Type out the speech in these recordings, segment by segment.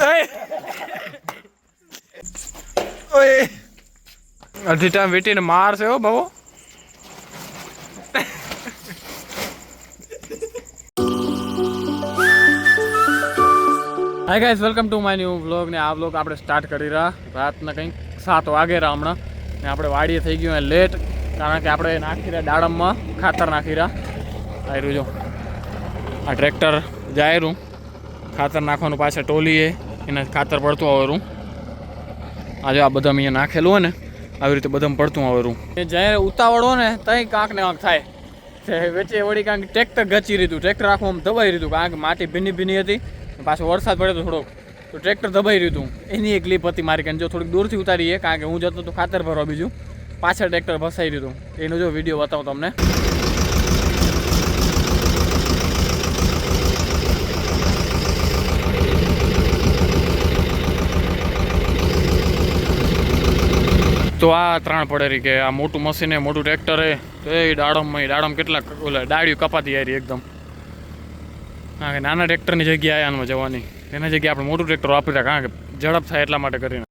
ઓય. અઢી ટાઈમ વેટીને મારશે હો બાબો. Hi guys welcome to my new blog ને આ બ્લોગ આપણે સ્ટાર્ટ કરી રહ્યા રાતના કંઈક સાત વાગે રહ્યા હમણાં. ને આપણે વાડીએ થઈ ગયું લેટ કારણ કે આપણે નાખી રહ્યા દાડમમાં, ખાતર નાખી રહ્યા. આવ્યું જો. આ ટ્રેક્ટર જાય રહ્યું ખાતર નાખવાનું પાછળ ટોલીએ. એને ખાતર પડતું આવરું. આજે આ બધા અહીંયા નાખેલું હોય ને, આવી રીતે બધામાં પડતું આવરું. એ જ્યારે ઉતાવળો ને તઈ કાંક ને કાંક થાય. વચ્ચે વળી કાંક ટ્રેક્ટર ગચી રીધું ટ્રેક્ટર આખું આમ દબાઈ રીધું કારણ કે માટી ભીની ભીની હતી. પાછો વરસાદ પડ્યો તો થોડોક, તો ટ્રેક્ટર દબાઈ હતું એની એક લીપ હતી મારી કારણ જો થોડીક દૂરથી ઉતારીએ કારણ કે હું જતો તો ખાતર ભરવા બીજું. પાછળ ટ્રેક્ટર ફસાઈ હતું એનો જો વીડિયો બતાવું તમને. તો આ ત્રણ પડે રહી કે આ મોટું મશીન મોટું ટ્રેક્ટર તો એ દાડમમાં દાડમ કેટલા ઓલા ડાળીઓ કપાતી યારી એકદમ. હા કે નાના ટ્રેક્ટરની જગ્યાએ આનમાં જવાની. એના જગ્યાએ આપણે મોટું ટ્રેક્ટર વાપરી રહ્યા કારણ કે ઝડપ થાય એટલા માટે કરીને.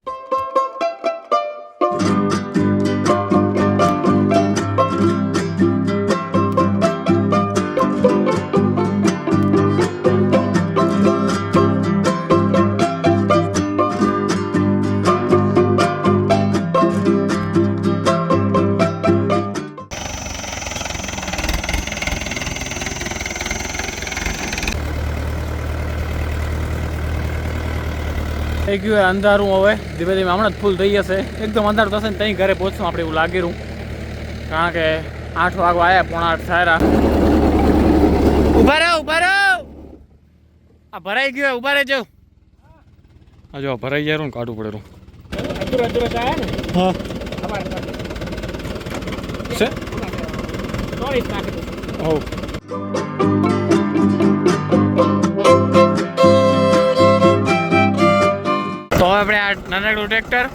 થઈ ગયું અંધારું હવે. ધીમે ધીમે હમણાં જ ફૂલ થઈ જશે. એકદમ અંધારું થશે ને ત્યાં ઘરે પહોંચશું આપણે એવું લાગી રહ્યું. કારણ કે આઠ વાગવા આવ્યા પોણા આઠ થાય. ઊભા રહો ઊભા રહો. આ ભરાઈ ગયું ઊભા રહેજો. હા જો ભરાઈ જાય ને કાઢવું પડે હા. છે? ઓ આપણે આ નાનકડું ટ્રેક્ટર,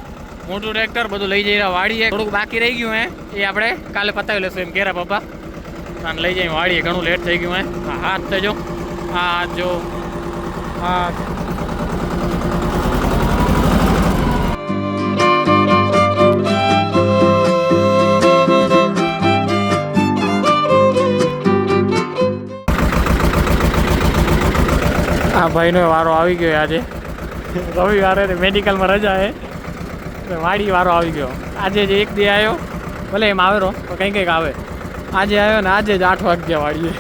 મોટું ટ્રેક્ટર, બધું લઈ જઈ વાડીએ થોડુંક બાકી રહી ગયું હે, એ આપણે કાલે પતાવી લેશું એમ ઘેરા પપ્પા. અને લઈ જઈએ વાડીએ, ઘણું લેટ થઈ ગયું હે. આ હાથ જો આ હાથ જો, આ આ ભાઈનો વારો આવી ગયો આજે. રવિવારે મેડિકલમાં રજા હે. વાડી વારો આવી ગયો. આજે જે એક દી આવ્યો ભલે એમ આવેરો તો કંઈ કંઈક આવે. આજે આવ્યો ને આજે જ આઠ વાગ્યા વાડીએ.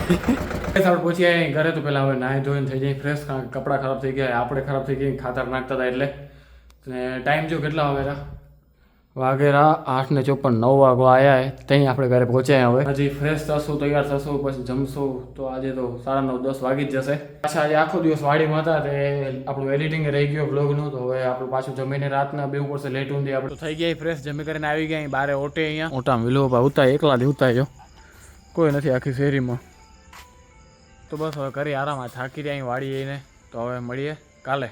આપણે પહોંચી આવ્યા ઘરે તો પહેલાં હવે નાહી ધોઈને થઈ જાય ફ્રેશ કપડાં ખરાબ થઈ ગયા, આપણે ખરાબ થઈ ગયા, ખાતર નાખતા હતા એટલે. ને ટાઈમ જો કેટલા વાગેરા વાગેરા આઠ ને ચોપન નવ વાગો આવ્યા હે ત્યાં આપણે ઘરે પહોંચ્યા હવે. હજી ફ્રેશ થશું તૈયાર થશું પછી જમશું. તો આજે તો સાડા નવ દસ વાગી જ જશે. પાછા આજે આખો દિવસ વાડીમાં હતા તે આપણું એડિટિંગ રહી ગયું બ્લોગનું તો હવે આપણું પાછું જમીને રાતના બે પડશે લેટ ઊંધી આપણે. થઈ ગયા ફ્રેશ જમી કરીને આવી ગયા અહીં બારે ઓટે અહીંયા. ઓટા વિલો પા ઉતાય એકલા જ ઉતાય કોઈ નથી આખી શેરીમાં. તો બસ હવે કરી આરામ થાકી રહ્યા અહીં વાડી એને. તો હવે મળીએ કાલે.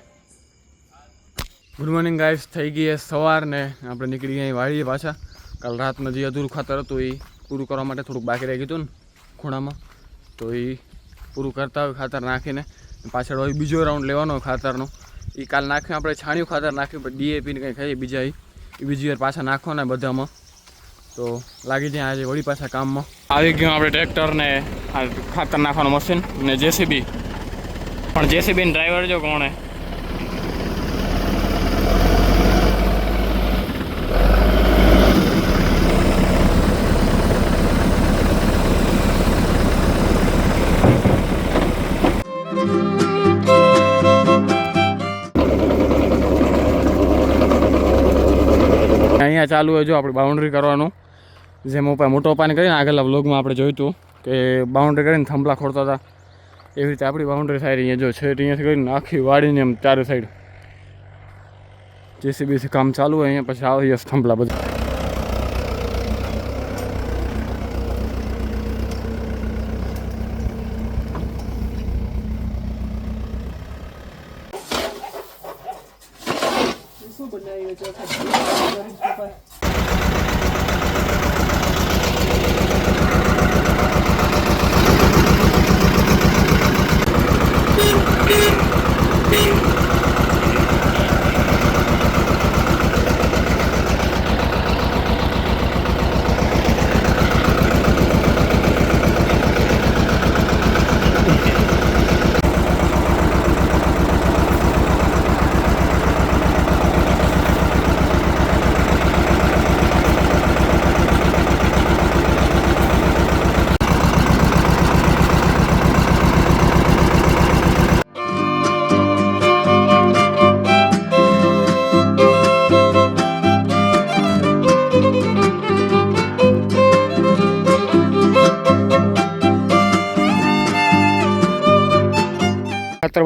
ગુડ મોર્નિંગ ગાઈસ થઈ ગઈ સવાર ને આપણે નીકળી ગયા વાળીએ પાછા. કાલ રાતનું જે અધૂરું ખાતર હતું એ પૂરું કરવા માટે થોડુંક બાકી રહી ગયું હતું ને ખૂણામાં. તો એ પૂરું કરતા હોય ખાતર નાખીને. પાછળ હોય બીજો રાઉન્ડ લેવાનો હોય ખાતરનો. એ કાલ નાખ્યું, આપણે છાણિયું ખાતર નાખ્યું પણ ડીએપીને કંઈ ખાઈએ બીજા એ બીજી વાર પાછા નાખવાના બધામાં. તો લાગી જાય આજે વળી પાછા કામમાં. આવી ગયું આપણે ટ્રેક્ટર ને ખાતર નાખવાનું મશીન ને જેસીબી. પણ જેસીબી ડ્રાઈવર જો કોણ અહીંયા ચાલુ હોય જો આપણે બાઉન્ડ્રી કરવાનું. જેમ મોપા મોટો પાણી કરીને આગળના બ્લોગમાં આપણે જોયું હતું કે બાઉન્ડ્રી કરીને થંભલા ખોડતા હતા. એવી રીતે આપણી બાઉન્ડ્રી થાય અહીંયા જો છે અહીંયાથી કરીને આખી વાડીને એમ ચારે સાઈડ જેસીબીથી કામ ચાલુ હોય અહીંયા, પછી આવી થંભલા બધા.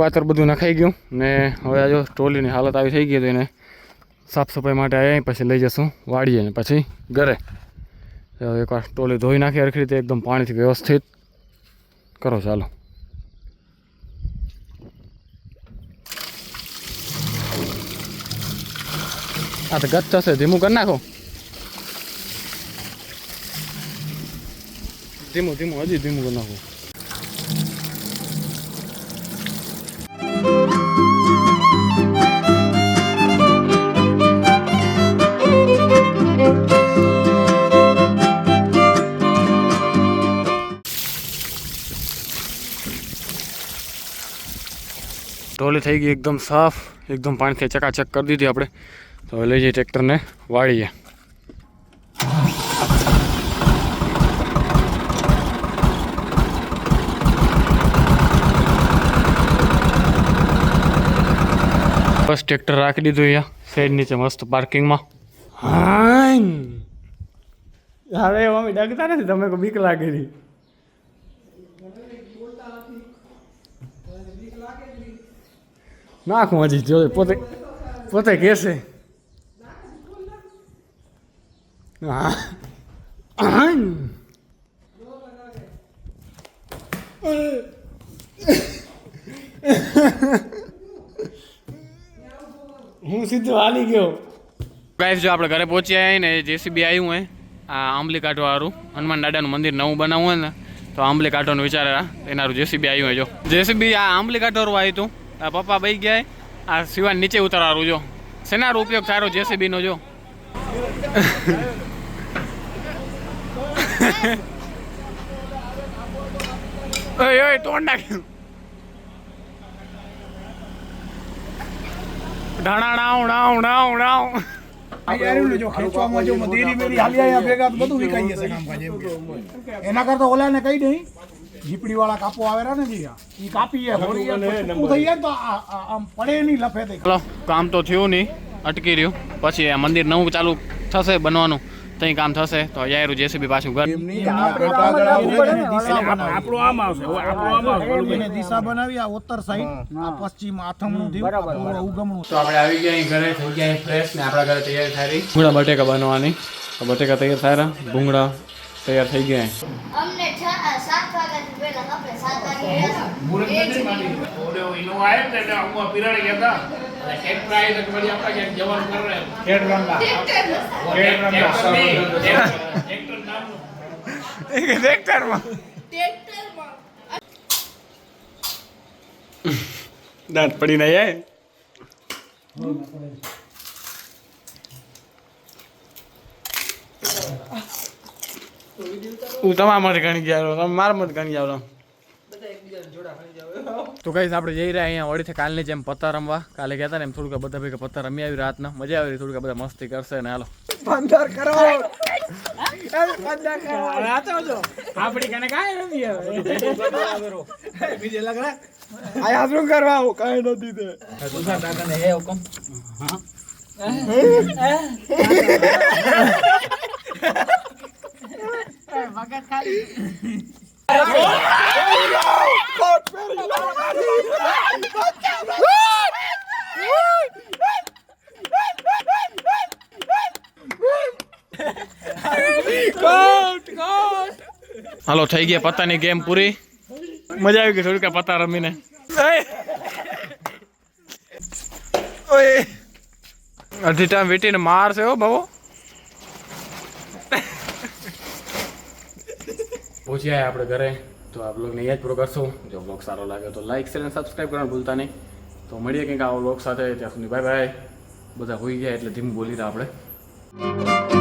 વાતર બધું નખાઈ ગયું ને હવે આ જો ટ્રોલીની હાલત આવી થઈ ગઈ તો એને સાફ સફાઈ માટે આવ્યા પછી લઈ જશું, વાળીએ ને પછી ઘરે. એકવાર ટ્રોલી ધોઈ નાખી આખી રીતે એકદમ પાણીથી વ્યવસ્થિત. કરો ચાલો. આ તો ગત થશે ધીમું કરી નાખો. ધીમું ધીમું, હજી ધીમું કરી નાખો. ઢોલી થઈ ગઈ એકદમ સાફ, એકદમ પાણીથી ચકાચક કરી દીધી આપણે. તો હવે લઈ જઈએ ટ્રેક્ટરને વાળીએ. બસ ટ્રેક્ટર રાખી દીધું અહીંયા સાઈડ નીચે મસ્ત પાર્કિંગમાં હા હવે મમ્મી, ડગતા નથી તમે બીક લાગે નાખું હજી જો પોતે પોતે કહેશે હા. હું સીધો હાલી ગયો. ગાઈસ જો આપણે ઘરે પહોંચી આવ્યા ને જેસીબી આવ્યું હોય આ આંબલી કાઢવાવાળું. હનુમાન દાદાનું મંદિર નવું બનાવવું હોય ને તો આંબલી કાઢવાનું વિચારેલા એનારું જેસીબી આવ્યું હોય જો. જેસીબી આ આંબલી કાઢવાનું આવ્યું હતું આ પપ્પા બઈ ગયા આ સિવાન નીચે ઉતારવાનું જો. શેનારો ઉપયોગ સારો જેસીબીનો જો. ને. એના કરતા ઓલાને કહી દઈ. જીપડી વાળા કાપો આવેલા ને જીરા ઈ કાપીએ હોળી ટૂંકું થઈ જાય તો આમ પડે નહીં લફે થઈ ચલો કામ તો થયું નહીં અટકી રહ્યું. પછી આ મંદિર નવું ચાલુ થશે બનવાનું ત્યાં કામ થશે તો યારું જેસીબી પાછું ઘર. આપણો આમ આવશે આપણો આમ આવશે એને દિશા બનાવી આ ઉત્તર સાઈડ આ પશ્ચિમ આથમણું દીવ પૂર્વ ઉગમણું. તો આપણે આવી ગયા અહીં ઘરે થઈ ગયા ફ્રેશ ને આપણા ઘરે તૈયાર થઈ રહી. ભૂંગળા બટેકા બનવાની. તો બટેકા તૈયાર થાય રહ્યા ભૂંગળા તૈયાર થઈ ગયા અમને છ સાત વાગ્યાથી પહેલા આપણે સાત વાગે દાંત પડી ના જાય હું તમારા માટે ગણી ગયા મારા માટે ગણી જાવ તો કઈ આપણે જઈ રહ્યા અહીંયા વળીથી કાલની જેમ પત્તા રમવા. કાલે કહેતા ને એમ થોડુંક બધા ભેગા પત્તા રમી આવી રાતના. મજા આવી થોડુંક બધા મસ્તી કરશે ને હાલો. આપડી કને કાંઈ નથી બીજે લગ આયા શું કરવા આવું? કાંઈ નથી તે. થઈ ગયા પત્તાની ગેમ પૂરી. મજા આવી ગઈ થોડીક આ પત્તા રમીને. અડધી ટાઈમ વીટીને મારશે હો બાબો. પહોંચી આવ્યા આપણે ઘરે. તો આ બ્લોગને અહીંયા જ પૂરો કરશું. જો બ્લોગ સારો લાગે તો લાઈક શેર અને સબસ્ક્રાઈબ કરવાનું ભૂલતા નહીં. તો મળીએ કંઈક આવો બ્લોગ સાથે. ત્યાં સુધી બાય બાય બધા હોઈ ગયા એટલે ધીમું બોલી રહ્યા આપણે.